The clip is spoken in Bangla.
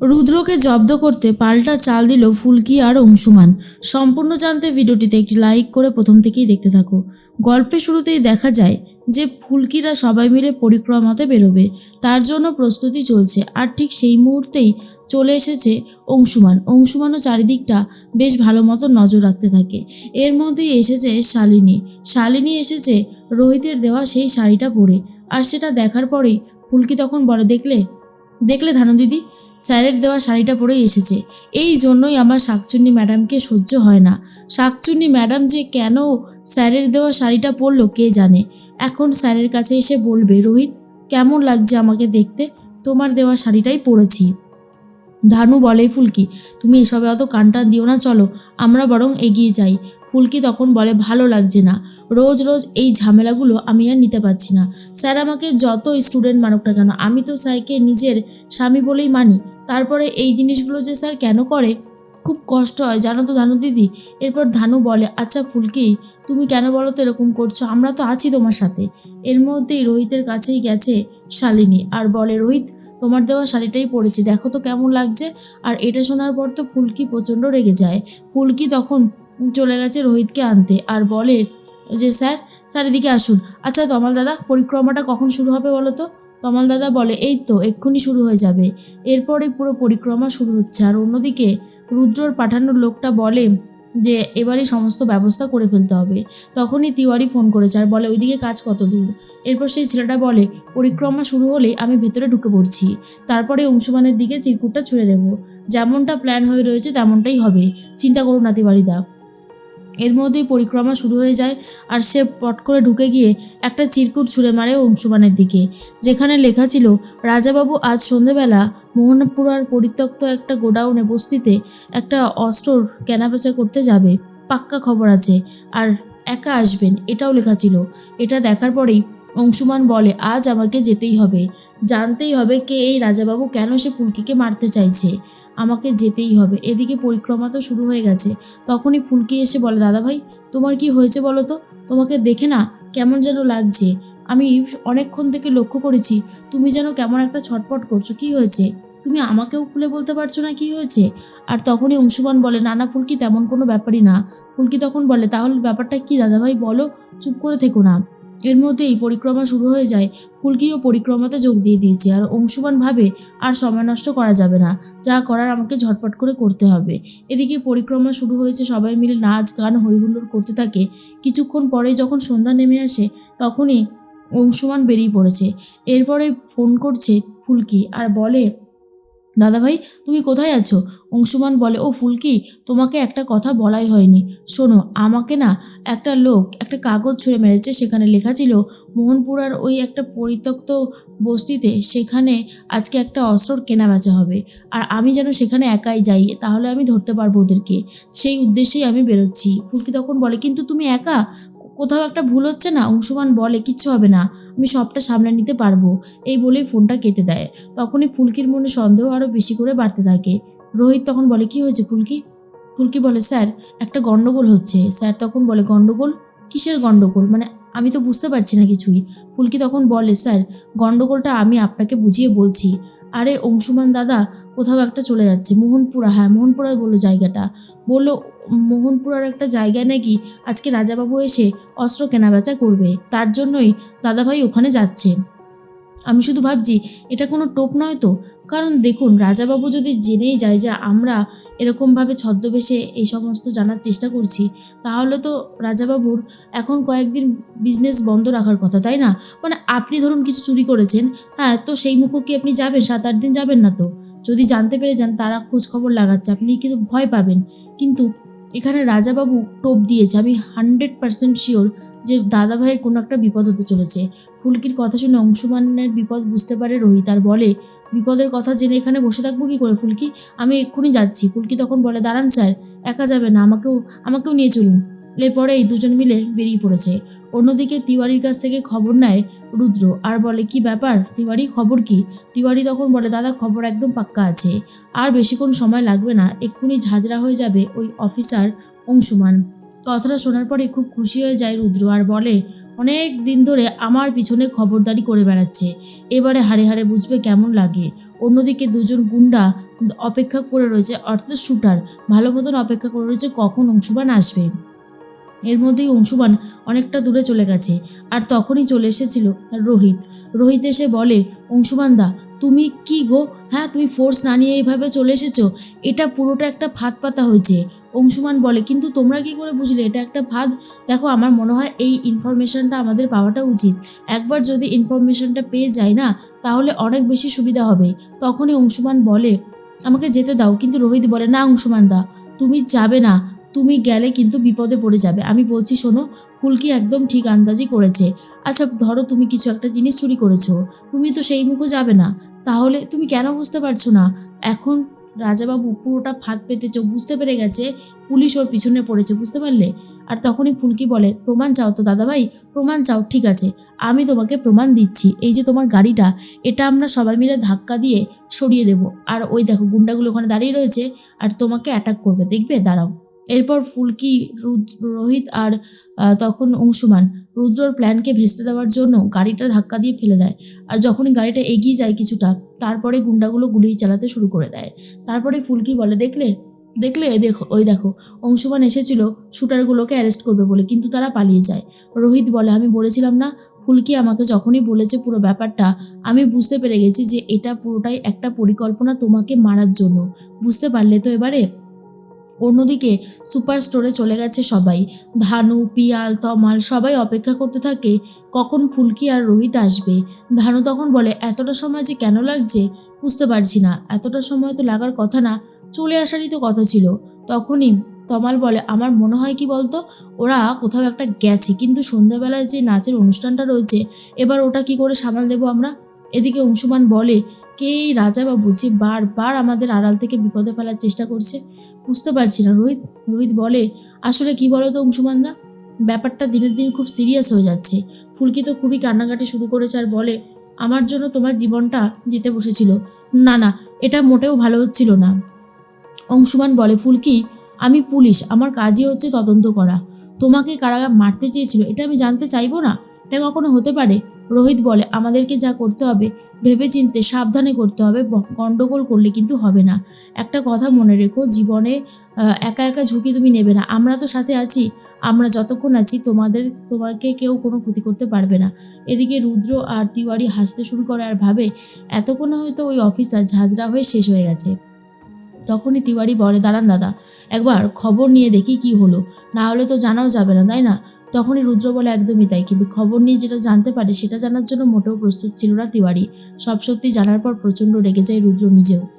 রুদ্রকে জব্দ করতে পাল্টা চাল দিল ফুলকি আর অংশুমান। সম্পূর্ণ জানতে ভিডিওটিতে একটি লাইক করে প্রথম থেকেই দেখতে থাকো। গল্পের শুরুতেই দেখা যায় যে ফুলকিরা সবাই মিলে পরিক্রমাতে বেরোবে। তার জন্য প্রস্তুতি চলছে আর ঠিক সেই মুহূর্তেই চলে এসেছে অংশুমান। অংশুমানও চারিদিকটা বেশ ভালো মতো নজর রাখতে থাকে। এর মধ্যেই এসেছে শালিনী। শালিনী এসেছে রোহিতের দেওয়া সেই শাড়িটা পরে। আর সেটা দেখার পরেই ফুলকি তখন বলে, দেখলে? দেখলে ধানু দিদি? স্যারের দেওয়া শাড়িটা পরেই এসেছে। এই জন্যই আমার শাকচুন্নি ম্যাডামকে সহ্য হয় না। শাকচুন্নি ম্যাডাম যে কেন স্যারের দেওয়া শাড়িটা পরলো কে জানে? এখন স্যারের কাছে এসে বলবে, রোহিত, কেমন লাগছে আমাকে দেখতে? তোমার দেওয়া শাড়িটাই পরেছি। ধানু বলে, ফুলকি, তুমি এসবে অত কানটা দিও না, চলো, আমরা বরং এগিয়ে যাই। ফুলকি তখন বলে, ভালো লাগছে না। রোজ রোজ এই ঝামেলাগুলো আমি আর নিতে পারছি না। স্যার আমাকে যত স্টুডেন্ট মানুক না কেন, আমি তো স্যারকে নিজের স্বামী বলেই মানি। তারপরে এই জিনিসগুলো যে স্যার কেন করে? খুব কষ্ট হয়, জানো তো ধানু দিদি। এরপর ধানু বলে আচ্ছা ফুলকি, তুমি কেন বলো তো এরকম করছ? আমরা তো আছি তোমার সাথে। এর মধ্যেই রোহিতের কাছেই গেছে শালিনী আর বলে, রোহিত, তোমার দেওয়া শাড়িটাই পরেছি, দেখো তো কেমন লাগছে। আর এটা শোনার পর তো ফুলকি প্রচণ্ড রেগে যায়। ফুলকি তখন চলে গেছে রোহিতকে আনতে আর বলে যে, স্যার স্যার এদিকে আসুন। আচ্ছা তমাল দাদা, পরিক্রমাটা কখন শুরু হবে বলো তো? তমাল দাদা বলে, এই তো, এক্ষুনি শুরু হয়ে যাবে। এরপরে পুরো পরিক্রমা শুরু হচ্ছে। আর অন্যদিকে রুদ্রর পাঠানোর লোকটা বলে যে এবারে সমস্ত ব্যবস্থা করে ফেলতে হবে। তখনই তিওয়ারি ফোন করেছে আর বলে, ওইদিকে কাজ কত দূর? এরপর সেই ছেলেটা বলে, পরিক্রমা শুরু হলে আমি ভেতরে ঢুকে পড়ছি। তারপরে অংশুমানের দিকে চিরকুটটা ছুঁড়ে দেবো। যেমনটা প্ল্যান হয়ে রয়েছে, তেমনটাই হবে। চিন্তা করুন না তিওয়ারিদা। এর মধ্যেই পরিক্রমা শুরু হয়ে যায় আর সে পট করে ঢুকে গিয়ে একটা চিরকুট ছুঁড়ে মারে অংশুমানের দিকে, যেখানে লেখা ছিল, রাজাবাবু, আজ সন্ধেবেলা মোহনপুরার পরিত্যক্ত একটা গোডাউনে বস্তিতে একটা অস্ত্র কেনাবেচা করতে যাবে, পাক্কা খবর আছে, আর একা আসবেন। এটাও লেখা ছিল। এটা দেখার পরেই অংশুমান বলে, আজ আমাকে যেতেই হবে, জানতেই হবে কে এই রাজাবাবু, কেন সে ফুলকিকে মারতে চাইছে? আমাকে যেতেই হবে। এদিকে পরিক্রমা তো শুরু হয়ে গেছে। তখনই ফুলকি এসে বলে দাদা ভাই তোমার কি হয়েছে বলো তো? তোমাকে দেখে না কেমন যেন লাগছে। আমি অনেকক্ষণ থেকে লক্ষ্য করেছি, তুমি যেন কেমন একটা ছটপট করছ। কি হয়েছে? তুমি আমাকেও খুলে বলতে পারছ না কি হয়েছে? আর তখনই অংশুমান বলে নানা ফুলকি, তেমন কোনো ব্যাপারই না। ফুলকি তখন বলে, তাহলে ব্যাপারটা কি দাদাভাই? বলো, চুপ করে থেকো না। এর মধ্যেই পরিক্রমা শুরু হয়ে যায়। ফুলকিও পরিক্রমাতে যোগ দিয়ে দিয়েছে। আর অংশুমান ভাবে আর সময় নষ্ট করা যাবে না। যা করার আমাকে ঝটপট করে করতে হবে। এদিকে পরিক্রমা শুরু হয়েছে, সবাই মিলে নাচ, গান, হইহুল্লোড় করতে থাকে। কিছুক্ষণ পরে যখন সন্ধ্যা নেমে আসে, তখনই অংশুমান বেরিয়ে পড়েছে। এরপরে ফোন করছে ফুলকি আর বলে দাদাভাই তুমি কোথায় আছো? অংশুমান বলে, ও ফুলকি, তোমাকে একটা কথা বলাই হয়নি। শোনো, আমাকে না একটা লোক, একটা কাগজ ছুঁড়ে মেরেছে। সেখানে লেখা ছিল, মোহনপুরার ওই একটা পরিত্যক্ত বস্তিতে সেখানে আজকে একটা অস্ত্র কেনা বেচা হবে। আর আমি যেন সেখানে একাই যাই, তাহলে আমি ধরতে পারব ওদেরকে। সেই উদ্দেশ্যেই আমি বেরোচ্ছি। ফুলকি তখন বলে, কিন্তু তুমি একা? কোথাও একটা ভুল হচ্ছে না? অংশুমান বলে, কিচ্ছু হবে না। আমি সবটা সামলে নিতে পারব। এই বলেই ফোনটা কেটে দেয়। তখনই ফুলকির মনে সন্দেহ আরও বেশি করে বাড়তে থাকে। রোহিত তখন বলে, কি হয়েছে ফুলকি? ফুলকি বলে, স্যার, একটা গন্ডগোল হচ্ছে। স্যার তখন বলে, গন্ডগোল? কিসের গন্ডগোল? মানে আমি তো বুঝতে পারছি না কিছুই। ফুলকি তখন বলে, স্যার, গন্ডগোলটা আমি আপনাকে বুঝিয়ে বলছি। আরে, অংশুমান দাদা, কোথাও একটা চলে যাচ্ছে। মোহনপুরা হ্যাঁ মোহনপুরায় বলল জায়গাটা। বলল মোহনপুরার একটা জায়গায় নাকি আজকে রাজাবাবু এসে অস্ত্র কেনাবেচা করবে, তার জন্যই দাদাভাই ওখানে যাচ্ছে। আমি শুধু ভাবছি, এটা কোনো টোপ নয় তো? কারণ দেখুন, রাজাবাবু যদি জেনেই যায় যে আমরা এরকমভাবে ছদ্মবেশে এই সমস্ত জানার চেষ্টা করছি, তাহলে তো রাজাবাবুর এখন কয়েকদিন বিজনেস বন্ধ রাখার কথা, তাই না? মানে আপনি ধরুন কিছু চুরি করেছেন হ্যাঁ তো সেই মুখো কি আপনি যাবেন? সাত আট দিন যাবেন না তো? যদি জানতে পেরে যান, তারা খোঁজ খবর লাগাচ্ছে, আপনি কিন্তু ভয় পাবেন। কিন্তু এখানে রাজাবাবু টোপ দিয়েছে। আমি হান্ড্রেড পার্সেন্ট শিওর যে দাদা ভাইয়ের কোনো একটা বিপদ হতে চলেছে। ফুলকির কথা শুনে অংশুমানের বিপদ বুঝতে পারে রোহিত আর বলে, বিপদের কথা জেনে এখানে বসে থাকব কি করে ফুলকি? আমি এক্ষুনি যাচ্ছি। ফুলকি তখন বলে, দাঁড়ান স্যার, একা যাবে না, আমাকেও আমাকেও নিয়ে চলুন। এরপরে এই দুজন মিলে বেরিয়ে পড়েছে। অন্যদিকে তিওয়ারির কাছ থেকে খবর নেয় রুদ্র আর বলে, কি ব্যাপার? তিওয়ারি, খবর কি? তিওয়ারি তখন বলে, দাদা, খবর একদম পাক্কা আছে। আর বেশিক্ষণ সময় লাগবে না, এক্ষুনি ঝাঁঝরা হয়ে যাবে ওই অফিসার অংশুমান। কথাটা শোনার পরে খুব খুশি হয়ে যায় রুদ্র আর বলে, অনেক দিন ধরে আমার পিছনে খবরদারি করে বেড়াচ্ছে। এবারে হাড়ে হাড়ে বুঝবে কেমন লাগে। অন্যদিকে দুজন গুন্ডা অপেক্ষা করে রয়েছে, অর্থাৎ শুটার। ভালো মতন অপেক্ষা করে রয়েছে কখন অংশুমান আসবে? এর মধ্যেই অংশুমান অনেকটা দূরে চলে গেছে আর তখনই চলে এসেছিল রোহিত। রোহিত এসে বলে, অংশুমান দা, তুমি কি গো? হ্যাঁ তুমি ফোর্স না নিয়ে এইভাবে চলে এসেছ? এটা পুরোটা একটা ফাঁদ পাতা হয়েছে। অংশুমান বলে, কিন্তু তোমরা কি করে বুঝলে? এটা একটা ফাঁদ। দেখো, আমার মনে হয় এই ইনফরমেশনটা আমাদের পাওয়াটা উচিত। একবার যদি ইনফরমেশনটা পেয়ে যাই না, তাহলে অনেক বেশি সুবিধা হবে। তখনই অংশুমান বলে, আমাকে যেতে দাও। কিন্তু রোহিত বলে, না অংশুমান দা, তুমি যাবে না। তুমি গেলে কিন্তু বিপদে পড়ে যাবে। আমি বলছি, শোনো ফুলকি একদম ঠিক আন্দাজি করেছে। আচ্ছা ধরো তুমি কিছু একটা জিনিস চুরি করেছ, তুমি তো সেই মুখে যাবে না। তাহলে তুমি কেন বুঝতে পারছ না? এখন রাজাবাবু পুরোটা ফাঁদ পেতেছে, বুঝতে পেরে গেছে, পুলিশ ওর পিছনে পড়েছে, বুঝতে পারলে? আর তখনই ফুলকি বলে, প্রমাণ চাও তো দাদাভাই, প্রমাণ চাও, ঠিক আছে। আমি তোমাকে প্রমাণ দিচ্ছি। এই যে তোমার গাড়িটা, এটা আমরা সবাই মিলে ধাক্কা দিয়ে সরিয়ে দেব। আর ওই দেখো, গুন্ডাগুলো ওখানে দাঁড়িয়ে রয়েছে, আর তোমাকে অ্যাটাক করবে। দেখবে? দাঁড়াও। এরপর ফুলকি রোহিত আর তখন অংশুমান রুদ্রর প্ল্যানকে ভেস্তে দেওয়ার জন্য গাড়িটা ধাক্কা দিয়ে ফেলে দেয়। আর যখনই গাড়িটা এগিয়ে যায় কিছুটা, তারপরে গুন্ডাগুলো গুলি চালাতে শুরু করে দেয়। তারপরে ফুলকি বলে, দেখলে? দেখলে? দেখো, ওই দেখো। অংশুমান এসেছিল শুটারগুলোকে অ্যারেস্ট করবে বলে, কিন্তু তারা পালিয়ে যায়। রোহিত বলে, আমি বলেছিলাম না। ফুলকি আমাকে যখনই বলেছে পুরো ব্যাপারটা, আমি বুঝতে পেরে গেছি যে এটা পুরোটাই একটা পরিকল্পনা তোমাকে মারার জন্য। বুঝতে পারলে তো এবারে অন্যদিকে সুপার স্টোরে চলে গেছে সবাই। ধানু পিয়াল, তমাল সবাই অপেক্ষা করতে থাকে কখন ফুলকি আর রোহিত আসবে। ধানু তখন বলে, এতটা সময় যে কেন লাগছে? বুঝতে পারছি না। এতটা সময় তো লাগার কথা না। চলে আসারই তো কথা ছিল। তখনই তমাল বলে, আমার মনে হয় কি বলতো? ওরা কোথাও একটা গেছে। কিন্তু সন্ধ্যাবেলায় যে নাচের অনুষ্ঠানটা রয়েছে, এবার ওটা কি করে সামাল দেবো আমরা? এদিকে অংশুমান বলে, কে রাজাবাবু যে বারবার আমাদের আড়াল থেকে বিপদে ফেলার চেষ্টা করছে? বুঝতে পারছি না। রোহিত রোহিত বলে, আসলে কি বলো তো অংশুমানদা? ব্যাপারটা দিনের দিন খুব সিরিয়াস হয়ে যাচ্ছে। ফুলকি তো খুবই কান্নাকাটি শুরু করেছে আর বলে, আমার জন্য তোমার জীবনটা যেতে বসেছিল। না না, এটা মোটেও ভালো হচ্ছিল না। অংশুমান বলে, ফুলকি, আমি পুলিশ, আমার কাজই হচ্ছে তদন্ত করা। তোমাকে কারা মারতে চেয়েছিল, এটা আমি জানতে চাইব না? এটা কখনো হতে পারে? রোহিত বলে, আমাদেরকে যা করতে হবে, ভেবেচিন্তে সাবধানে করতে হবে গন্ডগোল করলে কিন্তু হবে না। একটা কথা মনে রেখো, জীবনে একা একা ঝুঁকি তুমি নেবে না। আমরা তো সাথে আছি, আমরা যতক্ষণ আছি, তোমাদের, তোমাকে কেউ কোনো ক্ষতি করতে পারবে না। এদিকে রুদ্র আর তিওয়ারি হাসতে শুরু করে আর ভাবে, এতক্ষণে হয়তো ওই অফিসার ঝাঁঝরা হয়ে শেষ হয়ে গেছে। তখনই তিওয়ারি বলে, দাঁড়ান দাদা, একবার খবর নিয়ে দেখি কি হলো। না হলে তো জানাও যাবে না, তাই না? তখনই রুদ্র বলে, একদমই তাই। কিন্তু খবর নিয়ে যেটা জানতে পারে, সেটা জানার জন্য মোটেও প্রস্তুত ছিল না তিওয়ারি। সব সত্যি জানার পর প্রচণ্ড রেগে যায় রুদ্র নিজেও।